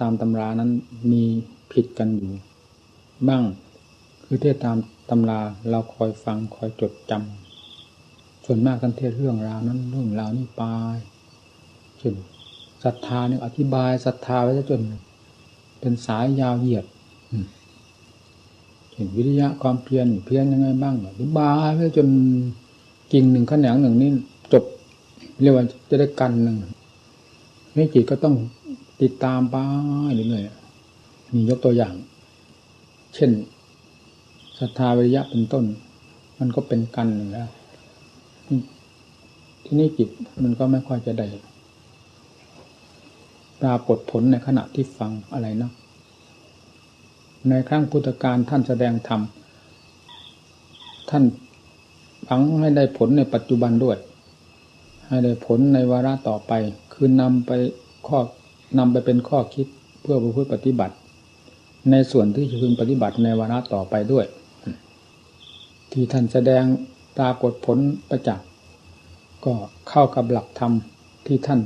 ตามตำรานั้นมีผิดกันอยู่ บ้าง คือเทศตามตำราเราคอยฟังคอยจดจำส่วนมากท่านเทศเรื่องราวนั้นเรื่องราวนี้ไปเช่นศรัทธาเนี่ยอธิบายศรัทธาไว้จน เป็นสายยาวเหยียดเห็นวิริยะความเพียรเพียรยังไงบ้างอธิบายไว้จนกิ่งหนึ่งขนงหนึ่งนี่จบเรียกว่าจะได้กันหนึ่งไม่จิตก็ต้อง ติดตามไปเรื่อยๆมียกตัวอย่าง เช่นศรัทธาวิริยะเป็นต้น มันก็เป็นกันหนึ่งแล้วที่นี่จิตมันก็ไม่ค่อยจะได้ปรากฏผลในขณะที่ฟังอะไรนะในครั้งพุทธการท่านแสดงธรรมท่านฟังให้ได้ผลในปัจจุบันด้วย ให้ได้ผลในวาระต่อไป คือนำไปข้อ นำไปเป็นข้อคิดเพื่อประพฤติปฏิบัติ ในส่วนที่จะพึงปฏิบัติในวาระต่อไปด้วย ที่ท่านแสดงปรากฏผลประจักษ์ก็เข้ากับหลักธรรมที่ท่าน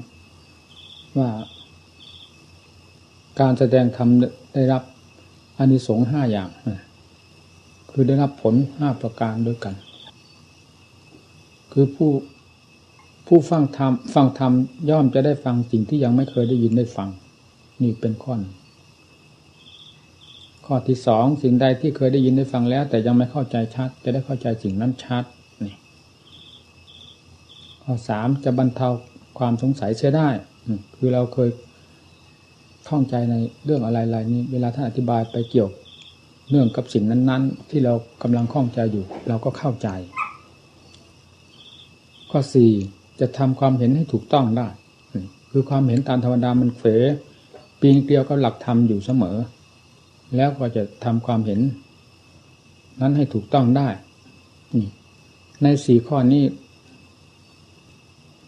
ว่า การแสดงธรรมได้รับอานิสงส์ห้าอย่าง คือได้รับผลห้าประการด้วยกัน คือผู้ ผู้ฟังธรรมฟังธรรมย่อมจะได้ฟังสิ่งที่ยังไม่เคยได้ยินได้ฟัง นี่เป็นข้อข้อที่สองสิ่งใดที่เคยได้ยินได้ฟังแล้ว แต่ยังไม่เข้าใจชัด จะได้เข้าใจสิ่งนั้นชัดนี่ข้อสามจะบรรเทาความสงสัยเสียได้คือเราเคยท่องใจในเรื่องอะไรๆนี้ เวลาท่านอธิบายไปเกี่ยวเนื่องกับสิ่งนั้น ๆ ที่เรากำลังข้องใจอยู่ เราก็เข้าใจ ข้อสี่ จะทำความเห็นให้ถูกต้องได้ คือความเห็นตามธรรมดามันเฝปีนเกลียวกับหลักธรรมอยู่เสมอ แล้วก็จะทำความเห็น นั้นให้ถูกต้องได้ในสี่ข้อนี้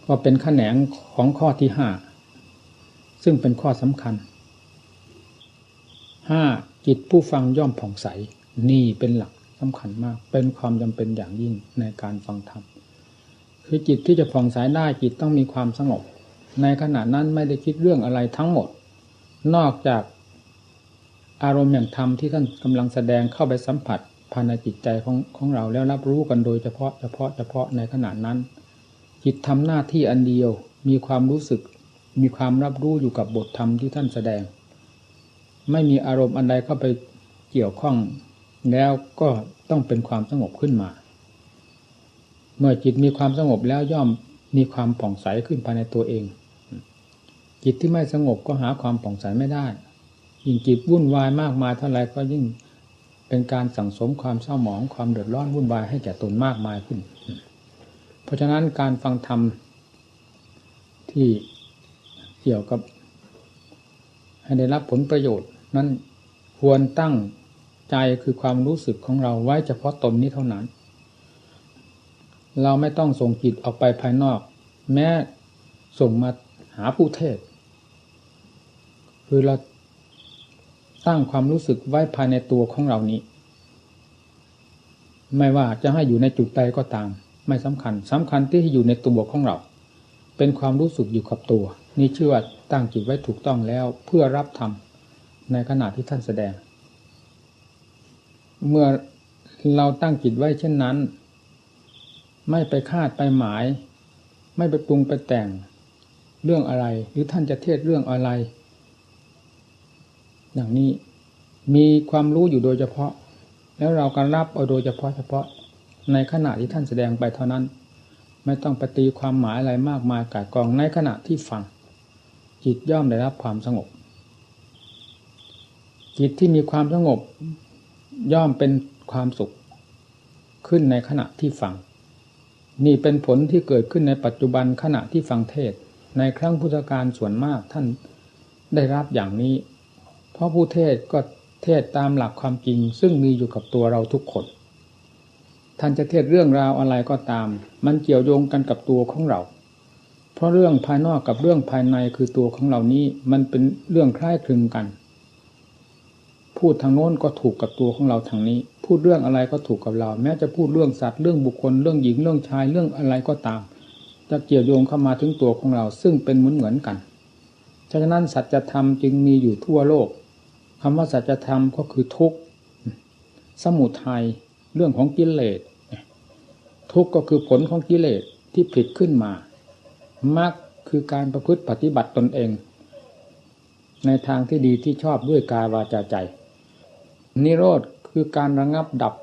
ก็เป็นขแขนงของข้อที่ห้าซึ่งเป็นข้อสำคัญห้าจิตผู้ฟังย่อมผ่องใส นี่เป็นหลักสำคัญมาก เป็นความจำเป็นอย่างยิ่งในการฟังธรรม คือจิตที่จะผ่องใสได้จิตต้องมีความสงบ ในขณะนั้นไม่ได้คิดเรื่องอะไรทั้งหมด นอกจากอารมณ์อย่างธรรมที่ท่านกำลังแสดงเข้าไปสัมผัสภายในจิตใจของของเราแล้วรับรู้กันโดยเฉพาะเฉพาะเฉพาะในขณะนั้น จิตทำหน้าที่อันเดียวมีความรู้สึก มีความรับรู้อยู่กับบทธรรมที่ท่านแสดง ไม่มีอารมณ์อันใดเข้าไปเกี่ยวข้อง แล้วก็ต้องเป็นความสงบขึ้นมา เมื่อจิตมีความสงบแล้วย่อมมีความผ่องใสขึ้นภายในตัวเอง จิตที่ไม่สงบก็หาความผ่องใสไม่ได้ ยิ่งจิตวุ่นวายมากมายเท่าไรก็ยิ่งเป็นการสั่งสมความเศร้าหมองความเดือดร้อนวุ่นวายให้แก่ตนมากมายขึ้น เพราะฉะนั้นการฟังธรรมที่เกี่ยวกับ ให้ได้รับผลประโยชน์ นั้นควรตั้งใจคือความรู้สึกของเราไว้เฉพาะตนนี้เท่านั้น เราไม่ต้องส่งจิตออกไปภายนอก แม้ส่งมาหาผู้เทศ คือเราตั้งความรู้สึกไว้ภายในตัวของเรานี้ ไม่ว่าจะให้อยู่ในจุดใดก็ตาม ไม่สำคัญสำคัญที่อยู่ในตัวของเรา เป็นความรู้สึกอยู่กับตัว นี่ชื่อว่าตั้งจิตไว้ถูกต้องแล้วเพื่อรับธรรมในขณะที่ท่านแสดง เมื่อเราตั้งจิตไว้เช่นนั้น ไม่ไปคาดไปหมาย ไม่ไปปรุงไปแต่งเรื่องอะไร หรือท่านจะเทศเรื่องอะไร อย่างนี้มีความรู้อยู่โดยเฉพาะ แล้วเราการรับเอาโดยเฉพาะเฉพาะในขณะที่ท่านแสดงไปเท่านั้น ไม่ต้องปฏิความหมายอะไรมากมายกายกองในขณะที่ฟัง จิตย่อมได้รับความสงบ จิตที่มีความสงบย่อมเป็นความสุข ขึ้นในขณะที่ฟัง นี่เป็นผลที่เกิดขึ้นในปัจจุบันขณะที่ฟังเทศ ในครั้งพุทธการส่วนมากท่านได้รับอย่างนี้ เพราะผู้เทศก็เทศตามหลักความจริง ซึ่งมีอยู่กับตัวเราทุกคน ท่านจะเทศเรื่องราวอะไรก็ตาม มันเกี่ยวโยงกันกับตัวของเรา เพราะเรื่องภายนอกกับเรื่องภายในคือตัวของเรานี้ มันเป็นเรื่องคล้ายคลึงกัน พูดทางโน้นก็ถูกกับตัวของเราทางนี้ พูดเรื่องอะไรก็ถูกกับเรา แม้จะพูดเรื่องสัตว์เรื่องบุคคลเรื่องหญิงเรื่องชายเรื่องอะไรก็ตาม จะเกี่ยวโยงเข้ามาถึงตัวของเรา ซึ่งเป็นเหมือนเหมือนกันฉะนั้นสัจธรรมจึงมีอยู่ทั่วโลกคำว่าสัจธรรมก็คือทุกข์สมุทัยเรื่องของกิเลสทุกข์ก็คือผลของกิเลสที่ผิดขึ้นมามรรคคือการประพฤติปฏิบัติตนเอง ในทางที่ดีที่ชอบด้วยกายวาจาใจ นิโรธคือการระงับดับ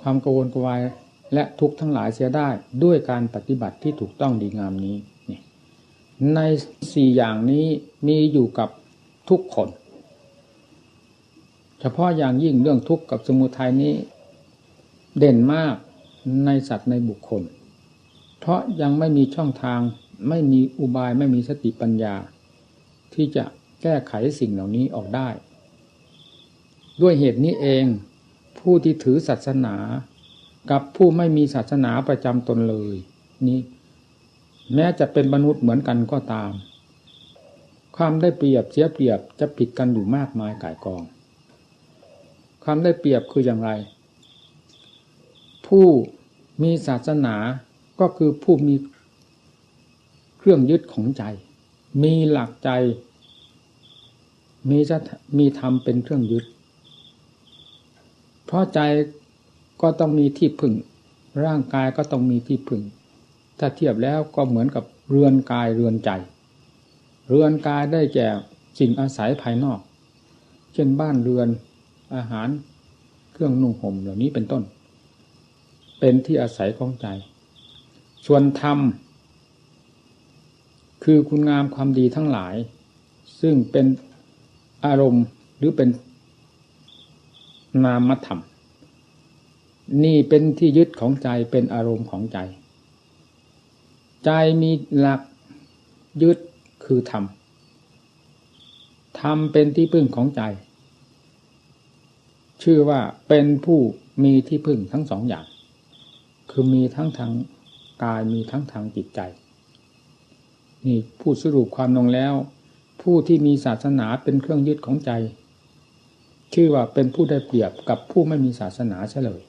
ความกระวนกระวายและทุกข์ทั้งหลายเสียได้ด้วยการปฏิบัติที่ถูกต้องดีงามนี้ ในสี่อย่างนี้มีอยู่กับทุกคน เฉพาะอย่างยิ่งเรื่องทุกข์กับสมุทัยนี้ เด่นมากในสัตว์ในบุคคล เพราะยังไม่มีช่องทางไม่มีอุบายไม่มีสติปัญญา ที่จะแก้ไขสิ่งเหล่านี้ออกได้ ด้วยเหตุนี้เอง ผู้ที่ถือศาสนา กับผู้ไม่มีศาสนาประจำตนเลย นี้ แม้จะเป็นมนุษย์เหมือนกันก็ตาม ความได้เปรียบเสียเปรียบจะผิดกันอยู่มากมายก่ายกอง ความได้เปรียบคืออย่างไร ผู้มีศาสนาก็คือผู้มีเครื่องยึดของใจ มีหลักใจ มีจะมีธรรมเป็นเครื่องยึด ราะใจก็ต้องมีที่พึ่ง ร่างกายก็ต้องมีที่พึ่ง ถ้าเทียบแล้วก็เหมือนกับเรือนกายเรือนใจ เรือนกายได้แก่สิ่งอาศัยภายนอก เช่นบ้านเรือนอาหารเครื่องนุ่งห่มเหล่านี้เป็นต้น เป็นที่อาศัยของใจ ส่วนธรรม คือคุณงามความดีทั้งหลาย ซึ่งเป็นอารมณ์หรือเป็น นามธรรม นี่เป็นที่ยึดของใจเป็นอารมณ์ของใจ ใจมีหลักยึดคือธรรม ธรรมเป็นที่พึ่งของใจ ชื่อว่าเป็นผู้มีที่พึ่งทั้งสองอย่าง คือมีทั้งทางกายมีทั้งทางจิตใจ นี่พูดสรุปความลงแล้ว ผู้ที่มีศาสนาเป็นเครื่องยึดของใจ ชื่อว่าเป็นผู้ได้เปรียบกับผู้ไม่มีศาสนาเฉลย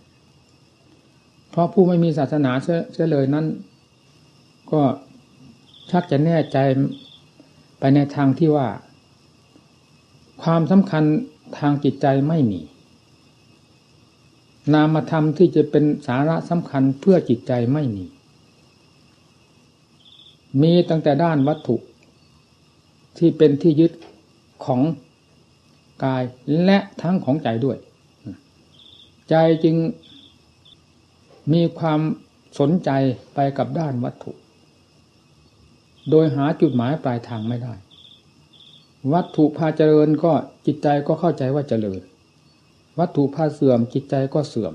เพราะผู้ไม่มีศาสนาเฉลยนั้น ก็ชักจะแน่ใจไปในทางที่ว่า ความสำคัญทางจิตใจไม่มี นามธรรมที่จะเป็นสาระสำคัญเพื่อจิตใจไม่มี มีตั้งแต่ด้านวัตถุ ที่เป็นที่ยึดของ กายและทั้งของใจด้วย ใจจึงมีความสนใจไปกับด้านวัตถุ โดยหาจุดหมายปลายทางไม่ได้ วัตถุพาเจริญก็จิตใจก็เข้าใจว่าเจริญ วัตถุพาเสื่อมจิตใจก็เสื่อม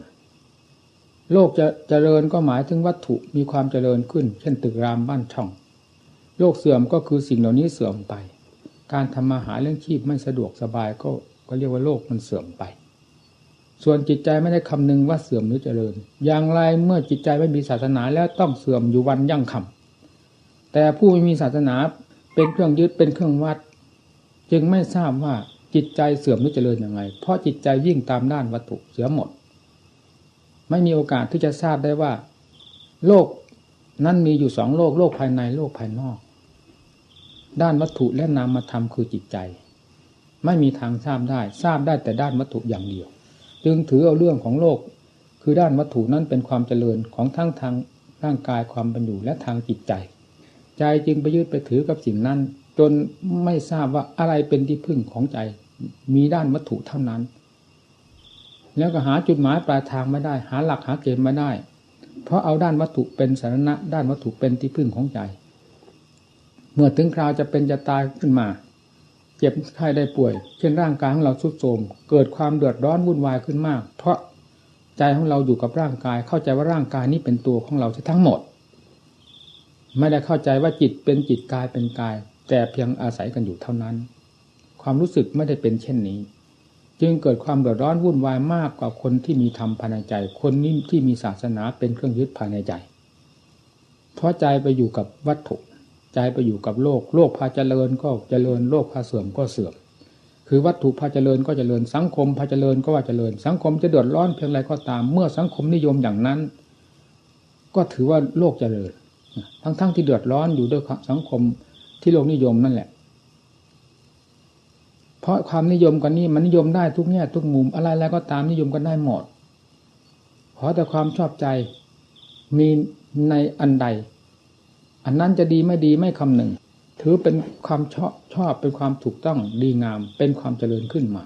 โลกจะเจริญก็หมายถึงวัตถุมีความเจริญขึ้น เช่นตึกรามบ้านช่อง โลกเสื่อมก็คือสิ่งเหล่านี้เสื่อมไป การทำมาหาเรื่องชีพไม่สะดวกสบายก็ก็เรียกว่าโลกมันเสื่อมไป ส่วนจิตใจไม่ได้คำนึงว่าเสื่อมหรือเจริญ อย่างไรเมื่อจิตใจไม่มีศาสนาแล้วต้องเสื่อมอยู่วันยั่งคำแต่ผู้ไม่มีศาสนาเป็นเครื่องยึดเป็นเครื่องวัด จึงไม่ทราบว่าจิตใจเสื่อมหรือเจริญยังไง เพราะจิตใจยิ่งตามด้านวัตถุเสียหมด ไม่มีโอกาสที่จะทราบได้ว่า โลกนั้นมีอยู่สองโลกโลกภายในโลกภายนอก ด้านวัตถุและนามธรรมคือจิตใจ ไม่มีทางทราบได้ทราบได้แต่ด้านวัตถุอย่างเดียว จึงถือเอาเรื่องของโลก คือด้านวัตถุนั้นเป็นความเจริญของทั้งทางร่างกายความเป็นอยู่และทางจิตใจ ใจจึงไปยึดไปถือกับสิ่งนั้น จนไม่ทราบว่าอะไรเป็นที่พึ่งของใจ มีด้านวัตถุเท่านั้น แล้วก็หาจุดหมายปลายทางไม่ได้ หาหลักหาเกณฑ์ไม่ได้ เพราะเอาด้านวัตถุเป็นสาระด้านวัตถุเป็นที่พึ่งของใจ เมื่อถึงคราวจะเป็นจะตายขึ้นมา เจ็บไข้ได้ป่วย เช่นร่างกายของเราทุดโทรมเกิดความเดือดร้อนวุ่นวายขึ้นมาก เพราะใจของเราอยู่กับร่างกาย เข้าใจว่าร่างกายนี้เป็นตัวของเราทั้งหมด ไม่ได้เข้าใจว่าจิตเป็นจิตกายเป็นกาย แต่เพียงอาศัยกันอยู่เท่านั้น ความรู้สึกไม่ได้เป็นเช่นนี้ จึงเกิดความเดือดร้อนวุ่นวายมากกว่าคนที่มีธรรมภายในใจ คนนี้ที่มีศาสนาเป็นเครื่องยึดภายในใจ เพราะใจไปอยู่กับวัตถุ ใจไปอยู่กับโลก โลกพาเจริญก็เจริญ โลกพาเสื่อมก็เสื่อม คือวัตถุพาเจริญก็เจริญ สังคมพาเจริญก็ว่าเจริญ สังคมจะเดือดร้อนเพียงไรก็ตาม เมื่อสังคมนิยมอย่างนั้น ก็ถือว่าโลกเจริญ ทั้งๆทที่เดือดร้อนอยู่ด้วยสังคมที่โลกนิยมนั่นแหละ เพราะความนิยมกันนี้มันนิยมได้ทุกแง่ทุกมุมอะไรแล้วก็ตามนิยมกันได้หมดขอแต่ความชอบใจมีในอันใด อันนั้นจะดีไม่ดีไม่คำหนึ่ง ถือเป็นความชอบชอบเป็นความถูกต้องดีงาม เป็นความเจริญขึ้นมา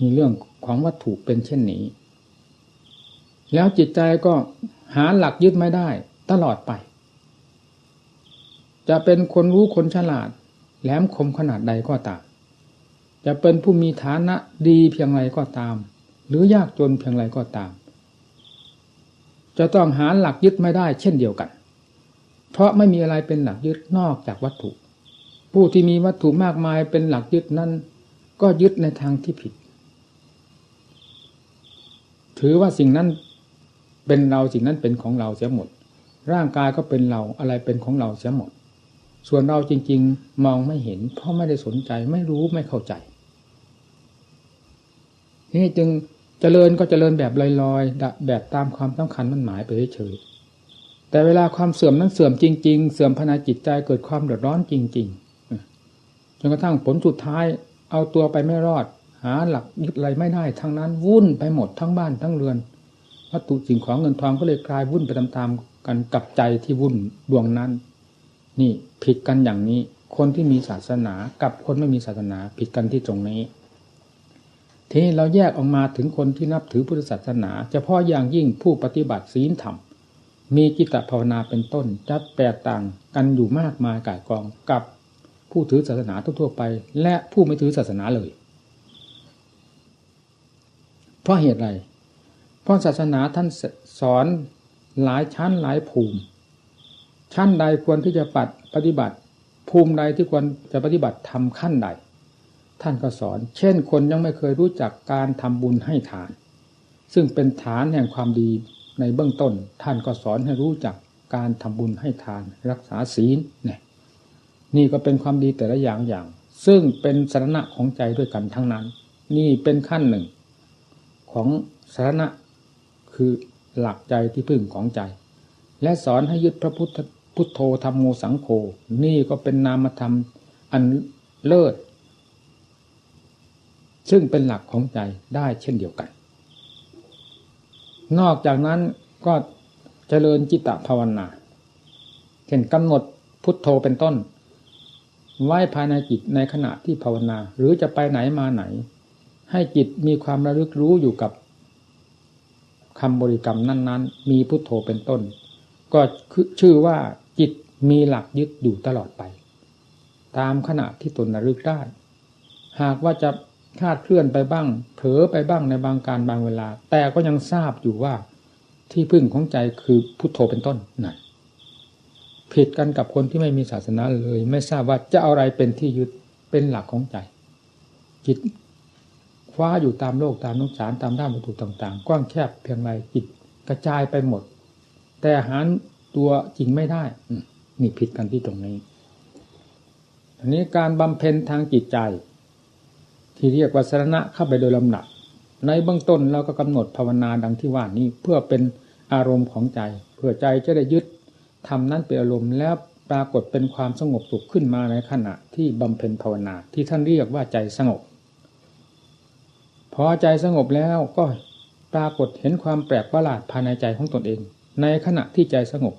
มีเรื่องของวัตถุเป็นเช่นนี้ แล้วจิตใจก็หาหลักยึดไม่ได้ตลอดไป จะเป็นคนรู้คนฉลาด แหลมคมขนาดใดก็ตาม จะเป็นผู้มีฐานะดีเพียงไรก็ตาม หรือยากจนเพียงไรก็ตาม จะต้องหาหลักยึดไม่ได้เช่นเดียวกัน เพราะไม่มีอะไรเป็นหลักยึดนอกจากวัตถุ ผู้ที่มีวัตถุมากมายเป็นหลักยึดนั้น ก็ยึดในทางที่ผิด ถือว่าสิ่งนั้นเป็นเราสิ่งนั้นเป็นของเราเสียหมด ร่างกายก็เป็นเราอะไรเป็นของเราเสียหมด ส่วนเราจริง ๆ มองไม่เห็น เพราะไม่ได้สนใจไม่รู้ไม่เข้าใจนี่จึงเจริญก็เจริญแบบลอยๆแบบตามความต้องคัญมันหมายไปเฉยๆ แต่เวลาความเสื่อมนั้นเสื่อมจริง ๆ เสื่อมภายในจิตใจเกิดความเดือดร้อนจริง ๆ จนกระทั่งผลสุดท้ายเอาตัวไปไม่รอด หาหลักยึดอะไรไม่ได้ ทั้งนั้นวุ่นไปหมดทั้งบ้านทั้งเรือนวัตถุสิ่งของเงินทองก็เลยกลายวุ่นไปตามๆกันกับใจที่วุ่นดวงนั้น นี่ผิดกันอย่างนี้ คนที่มีศาสนากับคนไม่มีศาสนาผิดกันที่ตรงนี้ ทีนี้เราแยกออกมาถึงคนที่นับถือพุทธศาสนาเฉพาะอย่างยิ่งผู้ปฏิบัติศีลธรรม มีกิตตภาวนาเป็นต้นจะแตกต่างกันอยู่มากมายกายกองกับผู้ถือศาสนาทั่วๆไป และผู้ไม่ถือศาสนาเลย เพราะเหตุไรเพราะศาสนาท่านสอนหลายชั้นหลายภูมิ ชั้นใดควรที่จะปัดปฏิบัติ ภูมิใดที่ควรจะปฏิบัติทำขั้นใด ท่านก็สอน เช่น คนยังไม่เคยรู้จักการทำบุญให้ทาน ซึ่งเป็นฐานแห่งความดี ในเบื้องต้นท่านก็สอนให้รู้จักการทำบุญให้ทานรักษาศีลเนี่ยนี่ก็เป็นความดีแต่ละอย่างอย่าง ซึ่งเป็นสาระของใจด้วยกันทั้งนั้น นี่เป็นขั้นหนึ่ง ของสาระคือหลักใจที่พึ่งของใจ และสอนให้ยึดพระพุทธพุทโธธรรมโมสังโฆนี่ก็เป็นนามธรรมอันเลิศ ซึ่งเป็นหลักของใจได้เช่นเดียวกัน นอกจากนั้นก็เจริญจิตตภาวนาเช่นกำหนดพุทโธเป็นต้น ไว้ภายในจิตในขณะที่ภาวนา หรือจะไปไหนมาไหน ให้จิตมีความระลึกรู้อยู่กับคำบริกรรมนั้น ๆ มีพุทโธเป็นต้น ก็ชื่อว่าจิตมีหลักยึดอยู่ตลอดไป ตามขณะที่ตนระลึกได้ หากว่าจะ คลาดเคลื่อนไปบ้าง เผลอไปบ้างในบางการบางเวลา แต่ก็ยังทราบอยู่ว่าที่พึ่งของใจคือพุทโธเป็นต้นนั่นผิดกันกับคนที่ไม่มีศาสนาเลย ไม่ทราบว่าจะเอาอะไรเป็นที่ยึดเป็นหลักของใจ จิตคว้าอยู่ตามโลกตามนุสารตามด้านวัตถุต่างๆ กว้างแคบเพียงไรจิตกระจายไปหมด แต่หาตัวจริงไม่ได้นี่ผิดกันที่ตรงนี้อันนี้การบำเพ็ญทางจิตใจ ที่เรียกว่าสรณะเข้าไปโดยลำดับในเบื้องต้นเราก็กำหนดภาวนาดังที่ว่านี้เพื่อเป็นอารมณ์ของใจ เพื่อใจจะได้ยึดทำนั้นเป็นอารมณ์แล้วปรากฏเป็นความสงบสุขขึ้นมาในขณะที่บำเพ็ญภาวนา ที่ท่านเรียกว่าใจสงบ พอใจสงบแล้วก็ปรากฏเห็นความแปลกประหลาดภายในใจของตนเอง ในขณะที่ใจสงบ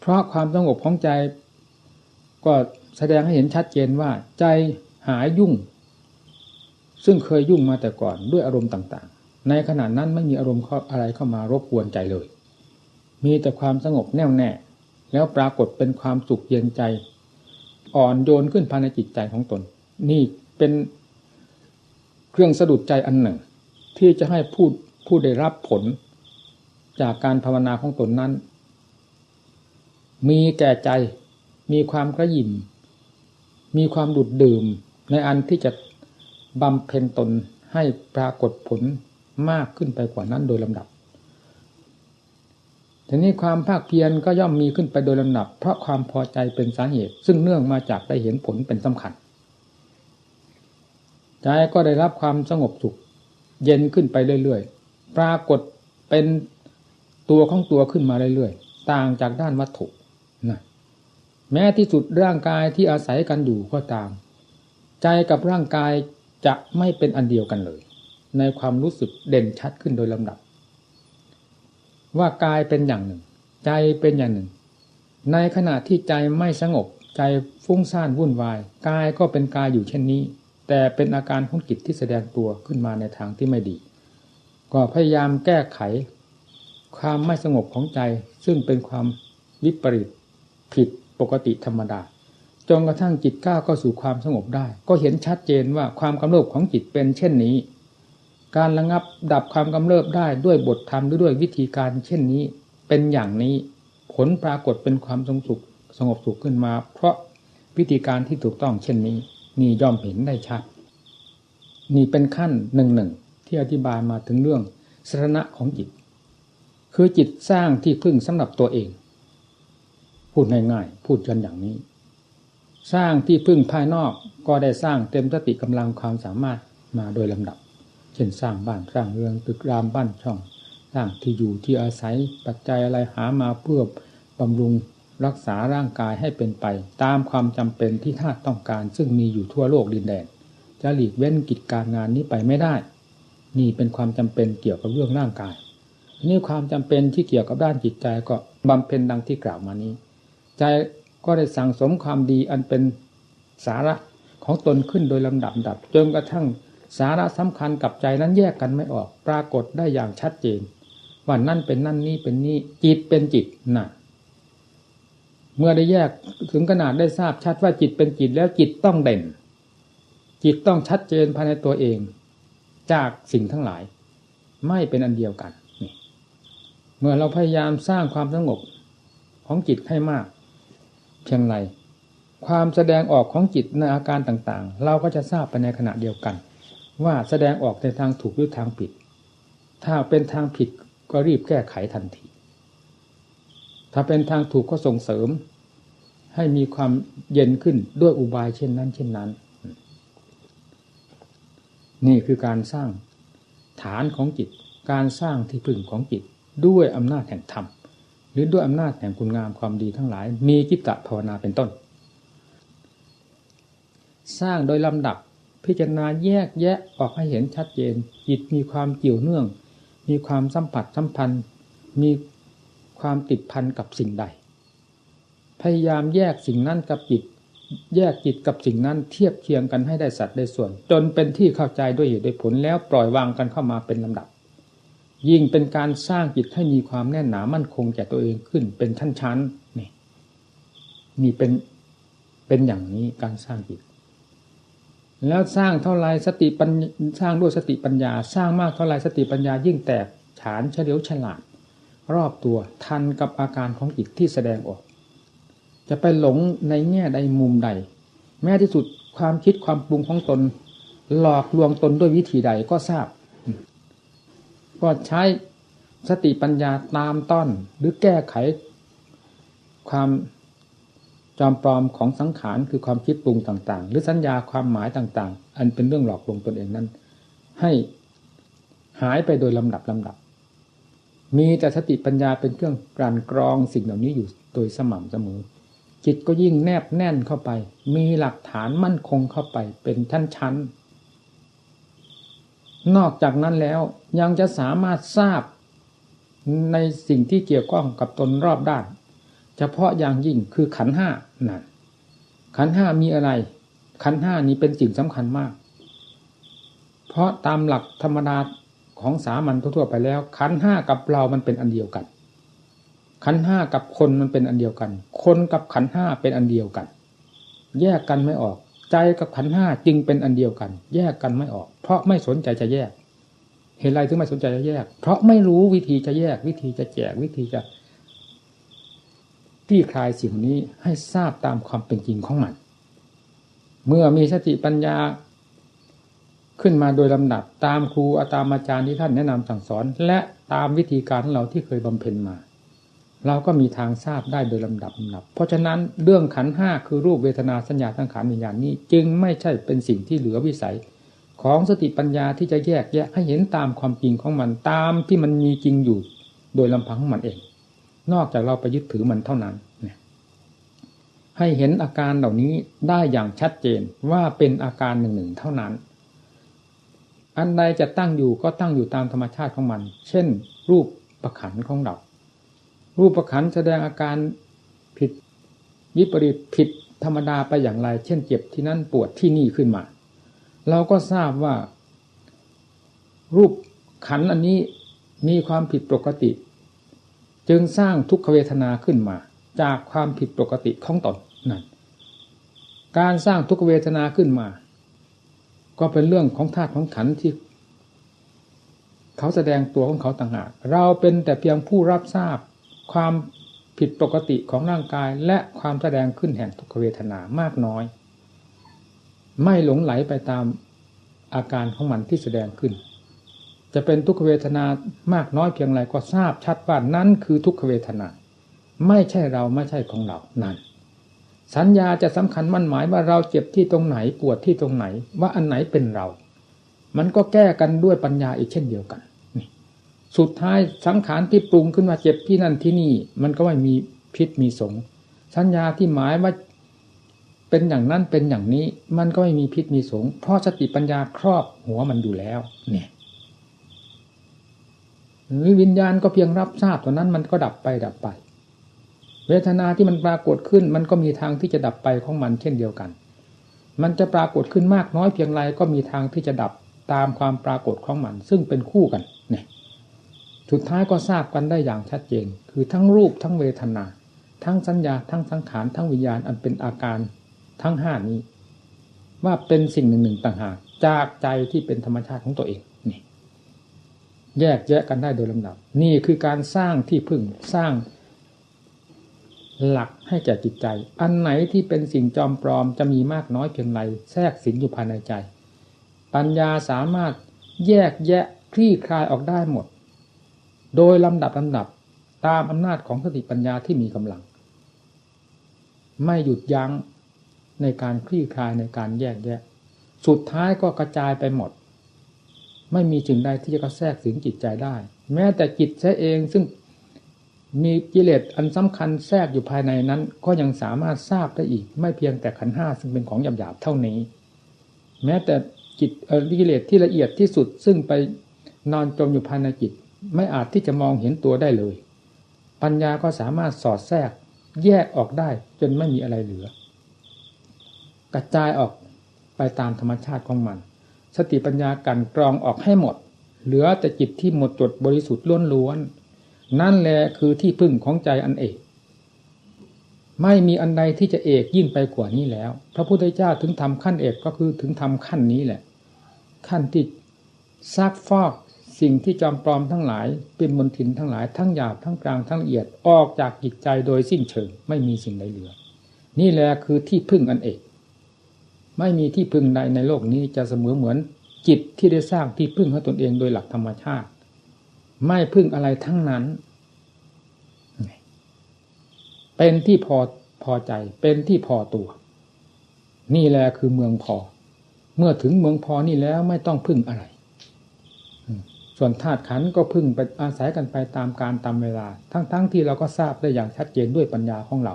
เพราะความสงบของใจ ก็แสดงให้เห็นชัดเจนว่า ใจหายยุ่ง ซึ่งเคยยุ่งมาแต่ก่อนด้วยอารมณ์ต่างๆ ในขณะนั้นไม่มีอารมณ์อะไรเข้ามารบกวนใจเลย มีแต่ความสงบแน่วแน่ แล้วปรากฏเป็นความสุขเย็นใจ อ่อนโยนขึ้นภายในจิตใจของตน นี่เป็นเครื่องสะดุดใจอันหนึ่ง ที่จะให้ผู้ผู้ได้รับผลจากการภาวนาของตนนั้น มีแก่ใจมีความกระยิมมีความดุดดื่มในอันที่จะ บำเพ็ญตนให้ปรากฏผลมากขึ้นไปกว่านั้นโดยลำดับทีนี้ความภาคเพียรก็ย่อมมีขึ้นไปโดยลำดับ เพราะความพอใจเป็นสาเหตุ ซึ่งเนื่องมาจากได้เห็นผลเป็นสำคัญใจก็ได้รับความสงบสุข เย็นขึ้นไปเรื่อยๆ ปรากฏเป็นตัวของตัวขึ้นมาเรื่อยๆ ต่างจากด้านวัตถุนะแม้ที่สุดร่างกายที่อาศัยกันอยู่ก็ตาม ใจกับร่างกาย จะไม่เป็นอันเดียวกันเลย ในความรู้สึกเด่นชัดขึ้นโดยลำดับ ว่ากายเป็นอย่างหนึ่ง ใจเป็นอย่างหนึ่ง ในขณะที่ใจไม่สงบ ใจฟุ้งซ่านวุ่นวาย กายก็เป็นกายอยู่เช่นนี้ แต่เป็นอาการของจิตที่แสดงตัวขึ้นมาในทางที่ไม่ดี ก็พยายามแก้ไข ความไม่สงบของใจซึ่งเป็นความวิปริตผิดปกติธรรมดา จนกระทั่งจิตก้าวเข้าสู่ความสงบได้ ก็เห็นชัดเจนว่าความกำเริบของจิตเป็นเช่นนี้ การระงับดับความกำเริบได้ด้วยบทธรรมหรือด้วยวิธีการเช่นนี้ เป็นอย่างนี้ผลปรากฏเป็นความสงบสุขสงบสุขขึ้นมา เพราะวิธีการที่ถูกต้องเช่นนี้นี่ย่อมเห็นได้ชัด นี่เป็นขั้นหนึ่งหนึ่งที่อธิบายมาถึงเรื่องสถานะของจิต คือจิตสร้างที่พึ่งสำหรับตัวเอง พูดง่ายๆ พูดกันอย่างนี้ สร้างที่พึ่งภายนอกก็ได้สร้างเต็มสติกำลังความสามารถมาโดยลำดับ เช่นสร้างบ้านสร้างเรือนตึกรามบ้านช่องสร้างที่อยู่ที่อาศัยปัจจัยอะไรหามาเพื่อบำรุงรักษาร่างกายให้เป็นไป ตามความจำเป็นที่ท่าต้องการ ซึ่งมีอยู่ทั่วโลกดินแดนจะหลีกเว้นกิจการงานนี้ไปไม่ได้ นี่เป็นความจำเป็นเกี่ยวกับเรื่องร่างกายนี่ความจำเป็นที่เกี่ยวกับด้านจิตใจก็บำเพ็ญดังที่กล่าวมานี้ ใจ ก็ได้สั่งสมความดีอันเป็นสาระของตนขึ้นโดยลำดับดับจนกระทั่งสาระสำคัญกับใจนั้นแยกกันไม่ออก ปรากฏได้อย่างชัดเจนว่านั่นเป็นนั่นนี่เป็นนี่จิตเป็นจิตน่ะ เมื่อได้แยกถึงขนาดได้ทราบชัดว่าจิตเป็นจิตแล้วจิตต้องเด่น จิตต้องชัดเจนภายในตัวเอง จากสิ่งทั้งหลาย ไม่เป็นอันเดียวกันเมื่อเราพยายามสร้างความสงบของจิตให้มาก พียงไร ความแสดงออกของจิตในอาการต่างๆ เราก็จะทราบไปในขณะเดียวกัน ว่าแสดงออกในทางถูกหรือทางผิด ถ้าเป็นทางผิดก็รีบแก้ไขทันที ถ้าเป็นทางถูกก็ส่งเสริม ให้มีความเย็นขึ้นด้วยอุบายเช่นนั้น เช่นนั้น นี่คือการสร้างฐานของจิต การสร้างที่พึ่งของจิตด้วยอำนาจแห่งธรรม รือด้วยอำนาจแห่งคุณงามความดีทั้งหลาย มีกิตตภาวนาเป็นต้น สร้างโดยลำดับพิจารณาแยกแยะออกให้เห็นชัดเจน จิตมีความเกี่ยวเนื่อง มีความสัมผัสสัมพันธ์ มีความติดพันกับสิ่งใด พยายามแยกสิ่งนั้นกับจิต แยกจิตกับสิ่งนั้นเทียบเคียงกันให้ได้สัดได้ส่วน จนเป็นที่เข้าใจด้วยเหตุด้วยผลแล้วปล่อยวางกันเข้ามาเป็นลำดับ ยิ่งเป็นการสร้างจิตให้มีความแน่นหนามั่นคงแก่ตัวเองขึ้น เป็นชั้นชั้นนี่นี่เป็นเป็นอย่างนี้การสร้างจิต แล้วสร้างเท่าไรสติปัญสร้างด้วยสติปัญญา สร้างมากเท่าไรสติปัญญายิ่งแตกฉานเฉลียวฉลาด รอบตัวทันกับอาการของจิตที่แสดงออก จะไปหลงในแง่ใดมุมใด แม้ที่สุดความคิดความปรุงของตน หลอกลวงตนด้วยวิธีใดก็ทราบ ก็ใช้สติปัญญาตามต้อนหรือแก้ไข ความจอมปลอมของสังขารคือความคิดปรุงต่าง ๆ หรือสัญญาความหมายต่าง ๆ อันเป็นเรื่องหลอกลวงตนเองนั้น ให้หายไปโดยลำดับลำดับ มีแต่สติปัญญาเป็นเครื่องกลั่นกรองสิ่งเหล่านี้อยู่โดยสม่ำเสมอ จิตก็ยิ่งแนบแน่นเข้าไป มีหลักฐานมั่นคงเข้าไปเป็นชั้นๆ นอกจากนั้นแล้วยังจะสามารถทราบในสิ่งที่เกี่ยวข้องกับตนรอบด้าน เฉพาะอย่างยิ่งคือขันห้านั่นขันห้ามีอะไร ขันห้านี้เป็นสิ่งสำคัญมาก เพราะตามหลักธรรมดาของสามัญทั่วไปแล้ว ขันห้ากับเรามันเป็นอันเดียวกัน ขันห้ากับคนมันเป็นอันเดียวกัน คนกับขันห้าเป็นอันเดียวกัน แยกกันไม่ออก ใจกับขันห้าจึงเป็นอันเดียวกัน แยกกันไม่ออก เพราะไม่สนใจจะแยก เหตุไรถึงไม่สนใจจะแยก เพราะไม่รู้วิธีจะแยก วิธีจะแจกวิธีจะที่คลายสิ่งนี้ให้ทราบตามความเป็นจริงของมัน เมื่อมีสติปัญญาขึ้นมาโดยลำดับตามครูอาตามอาจารย์ที่ท่านแนะนำสั่งสอน และตามวิธีการของเราที่เคยบำเพ็ญมา เราก็มีทางทราบได้โดยลำดับลำดับ เพราะฉะนั้นเรื่องขันห้าคือรูปเวทนาสัญญาทั้งขันวิญญาณนี้ จึงไม่ใช่เป็นสิ่งที่เหลือวิสัย ของสติปัญญาที่จะแยกแยะให้เห็นตามความจริงของมันตามที่มันมีจริงอยู่ โดยลำพังของมันเอง นอกจากเราไปยึดถือมันเท่านั้นให้เห็นอาการเหล่านี้ได้อย่างชัดเจนว่าเป็นอาการหนึ่งหนึ่งเท่านั้น อันใดจะตั้งอยู่ก็ตั้งอยู่ตามธรรมชาติของมัน เช่น รูปประขันของเรา รูปขันแสดงอาการผิดวิปริตผิดธรรมดาไปอย่างไร เช่นเจ็บที่นั่นปวดที่นี่ขึ้นมา เราก็ทราบว่า รูปขันอันนี้มีความผิดปกติ จึงสร้างทุกขเวทนาขึ้นมา จากความผิดปกติของตนนั่นการสร้างทุกขเวทนาขึ้นมา ก็เป็นเรื่องของธาตุของขันที่ เขาแสดงตัวของเขาต่างหากเราเป็นแต่เพียงผู้รับทราบ ความผิดปกติของร่างกายและความแสดงขึ้นแห่งทุกขเวทนามากน้อย ไม่หลงไหลไปตามอาการของมันที่แสดงขึ้น จะเป็นทุกขเวทนามากน้อยเพียงไรก็ทราบชัดว่านั้นคือทุกขเวทนา ไม่ใช่เราไม่ใช่ของเรานั่น สัญญาจะสำคัญมั่นหมายว่าเราเจ็บที่ตรงไหนปวดที่ตรงไหน ว่าอันไหนเป็นเรา มันก็แก้กันด้วยปัญญาอีกเช่นเดียวกัน สุดท้ายสังขารที่ปรุงขึ้นมาเจ็บที่นั่นที่นี่ มันก็ไม่มีพิษมีสงสัญญาที่หมายว่าเป็นอย่างนั้นเป็นอย่างนี้ มันก็ไม่มีพิษมีสงเพราะสติปัญญาครอบหัวมันอยู่แล้ว เนี่ยหรือวิญญาณก็เพียงรับทราบเท่านั้นมันก็ดับไปดับไป เวทนาที่มันปรากฏขึ้น มันก็มีทางที่จะดับไปของมันเช่นเดียวกัน มันจะปรากฏขึ้นมากน้อยเพียงไรก็มีทางที่จะดับตามความปรากฏของมัน ซึ่งเป็นคู่กันเนี่ย สุดท้ายก็ทราบกันได้อย่างชัดเจน คือทั้งรูปทั้งเวทนา ทั้งสัญญา ทั้งสังขาร ทั้งวิญญาณ อันเป็นอาการทั้งห้านี้ ว่าเป็นสิ่งหนึ่งหนึ่งต่างหากจากใจที่เป็นธรรมชาติของตัวเองนี่แยกแยะกันได้โดยลำดับ นี่คือการสร้างที่พึ่งสร้างหลักให้แก่จิตใจ อันไหนที่เป็นสิ่งจอมปลอมจะมีมากน้อยเพียงไรแทรกสิงอยู่ภายในใจ ปัญญาสามารถแยกแยะคลี่คลายออกได้หมด โดยลำดับลำดับตามอำนาจของสติปัญญาที่มีกำลัง ไม่หยุดยั้งในการคลี่คลายในการแยกแยะ สุดท้ายก็กระจายไปหมด ไม่มีจึงใดที่จะกระแทกถึงจิตใจได้ แม้แต่จิตใช้เองซึ่งมีกิเลสอันสำคัญแทรกอยู่ภายในนั้น ก็ยังสามารถทราบได้อีก ไม่เพียงแต่ขันห้าซึ่งเป็นของหยาบๆเท่านี้ แม้แต่จิตกิเลสที่ละเอียดที่สุดซึ่งไปนอนจมอยู่ภายในจิต ไม่อาจที่จะมองเห็นตัวได้เลย ปัญญาก็สามารถสอดแทรกแยกออกได้จนไม่มีอะไรเหลือ กระจายออกไปตามธรรมชาติของมัน สติปัญญากันกรองออกให้หมด เหลือแต่จิตที่หมดจดบริสุทธิ์ล้วนๆนั่นแหละคือที่พึ่งของใจอันเอกไม่มีอันใดที่จะเอกยิ่งไปกว่านี้แล้ว พระพุทธเจ้าถึงทำขั้นเอกก็คือถึงทำขั้นนี้แหละ ขั้นที่ซักฟอก สิ่งที่จอมปลอมทั้งหลาย เป็นมลทินทั้งหลายทั้งหยาบทั้งกลางทั้งละเอียดออกจากจิตใจโดยสิ้นเชิงไม่มีสิ่งใดเหลือ นี่แหละคือที่พึ่งอันเอก ไม่มีที่พึ่งใดในโลกนี้จะเสมอเหมือนจิตที่ได้สร้างที่พึ่งให้ตนเองโดยหลักธรรมชาติ ไม่พึ่งอะไรทั้งนั้น เป็นที่พอพอใจ เป็นที่พอตัว นี่แหละคือเมืองพอ เมื่อถึงเมืองพอนี่แล้วไม่ต้องพึ่งอะไร ส่วนธาตุขันก็พึ่งไปอาศัยกันไปตามการตามเวลา ทั้งๆทที่เราก็ทราบได้อย่างชัดเจนด้วยปัญญาของเรา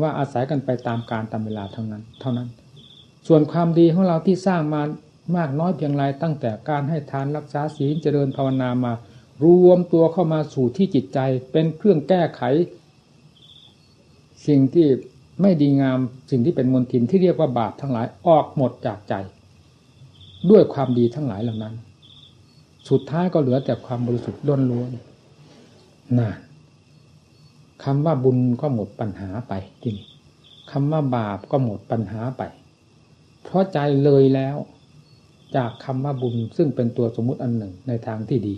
ว่าอาศัยกันไปตามการตามเวลาเท่านั้น เท่านั้น ส่วนความดีของเราที่สร้างมามากน้อยเพียงไรตั้งแต่การให้ทานรักษาศีลเจริญภาวนามารวมตัวเข้ามาสู่ที่จิตใจ เป็นเครื่องแก้ไข สิ่งที่ไม่ดีงามสิ่งที่เป็นมลทินที่เรียกว่าบาปทั้งหลายออกหมดจากใจ ด้วยความดีทั้งหลายเหล่านั้น สุดท้ายก็เหลือแต่ความบริสุทธิ์ล้นล้วนน่นคำว่าบุญก็หมดปัญหาไปทีนี้คำว่าบาปก็หมดปัญหาไป เพราะใจเลยแล้ว จากคำว่าบุญซึ่งเป็นตัวสมมุติอันหนึ่งในทางที่ดี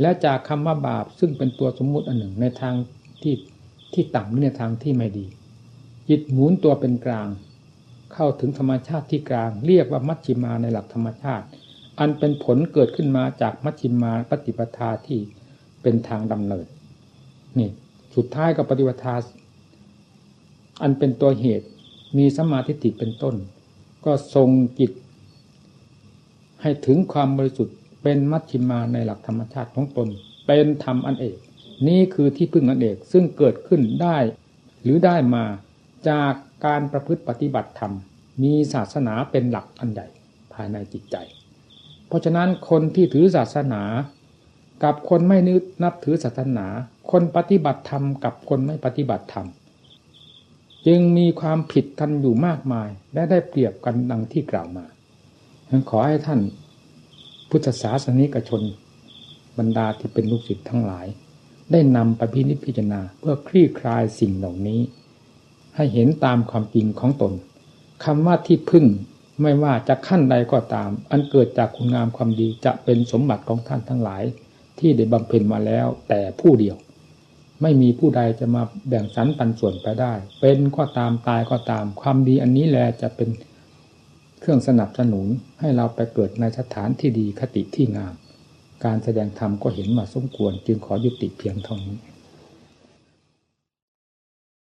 และจากคำว่าบาปซึ่งเป็นตัวสมมุติอันหนึ่งในทางที่ที่ต่ำหรือในทางที่ไม่ดี จิตหมุนตัวเป็นกลาง เข้าถึงธรรมชาติที่กลาง เรียกว่ามัชชิมาในหลักธรรมชาติ อันเป็นผลเกิดขึ้นมาจากมัชฌิมาปฏิปทาที่เป็นทางดำเนินนี่สุดท้ายกับปฏิปทา อันเป็นตัวเหตุมีสมาธิติเป็นต้น ก็ทรงจิต ให้ถึงความบริสุทธิ์เป็นมัชฌิมาในหลักธรรมชาติของตน เป็นธรรมอันเอก นี่คือที่พึ่งอันเอกซึ่งเกิดขึ้นได้หรือได้มาจากการประพฤติปฏิบัติธรรม มีศาสนาเป็นหลักอันใหญ่ภายในจิตใจ เพราะฉะนั้นคนที่ถือศาสนา กับคนไม่นึกนับถือศาสนา คนปฏิบัติธรรมกับคนไม่ปฏิบัติธรรมจึงมีความผิดกันอยู่มากมาย และได้เปรียบกันดังที่กล่าวมาฉันขอให้ท่านพุทธศาสนิกชน บรรดาที่เป็นลูกศิษย์ทั้งหลาย ได้นำไปพินิจพิจารณาเพื่อคลี่คลายสิ่งเหล่านี้ ให้เห็นตามความจริงของตนคำว่าที่พึ่ง ไม่ว่าจะขั้นใดก็ตาม อันเกิดจากคุณงามความดีจะเป็นสมบัติของท่านทั้งหลาย ที่ได้บำเพ็ญมาแล้ว แต่ผู้เดียว ไม่มีผู้ใดจะมาแบ่งสรรปันส่วนไปได้ เป็นก็ตามตายก็ตาม ความดีอันนี้แหละจะเป็นเครื่องสนับสนุนให้เราไปเกิดในสถานที่ดีคติที่งาม การแสดงธรรมก็เห็นมาสมควร จึงขอยุติเพียงเท่านี้